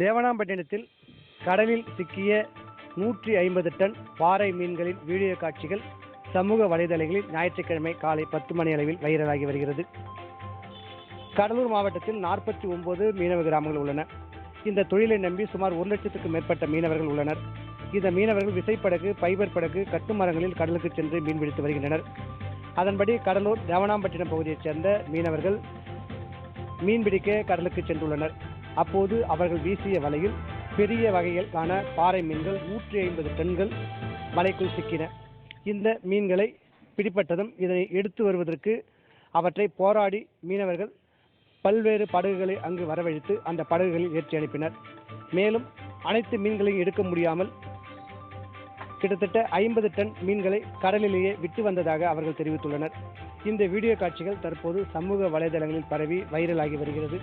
தேவனாம்பட்டினத்தில் கடலில் சிக்கிய நூற்றி ஐம்பது டன் பாறை மீன்களின் வீடியோ காட்சிகள் சமூக வலைதளங்களில் ஞாயிற்றுக்கிழமை காலை பத்து மணி அளவில் வைரலாகி வருகிறது. கடலூர் மாவட்டத்தில் நாற்பத்தி ஒன்பது மீனவ கிராமங்கள் உள்ளன. இந்த தொழிலை நம்பி சுமார் ஒரு லட்சத்துக்கும் மேற்பட்ட மீனவர்கள் உள்ளனர். இந்த மீனவர்கள் விசைப்படகு பைபர் படகு கட்டுமரங்களில் கடலுக்கு சென்று மீன்பிடித்து வருகின்றனர். அதன்படி கடலூர் தேவனாம்பட்டினம் பகுதியைச் சேர்ந்த மீனவர்கள் மீன்பிடிக்க கடலுக்கு சென்றுள்ளனர். அப்போது அவர்கள் வீசிய வலையில் பெரிய வகையிலான பாறை மீன்கள் நூற்றி ஐம்பது டன்கள் மலைக்குள் சிக்கின. இந்த மீன்களை பிடிப்பட்டதும் இதனை எடுத்து வருவதற்கு அவற்றை போராடி மீனவர்கள் பல்வேறு படகுகளை அங்கு வரவழைத்து அந்த படகுகளில் ஏற்றி அனுப்பினர். மேலும் அனைத்து மீன்களையும் எடுக்க முடியாமல் கிட்டத்தட்ட ஐம்பது டன் மீன்களை கடலிலேயே விட்டு வந்ததாக அவர்கள் தெரிவித்துள்ளனர். இந்த வீடியோ காட்சிகள் தற்போது சமூக வலைதளங்களில் பரவி வைரலாகி வருகிறது.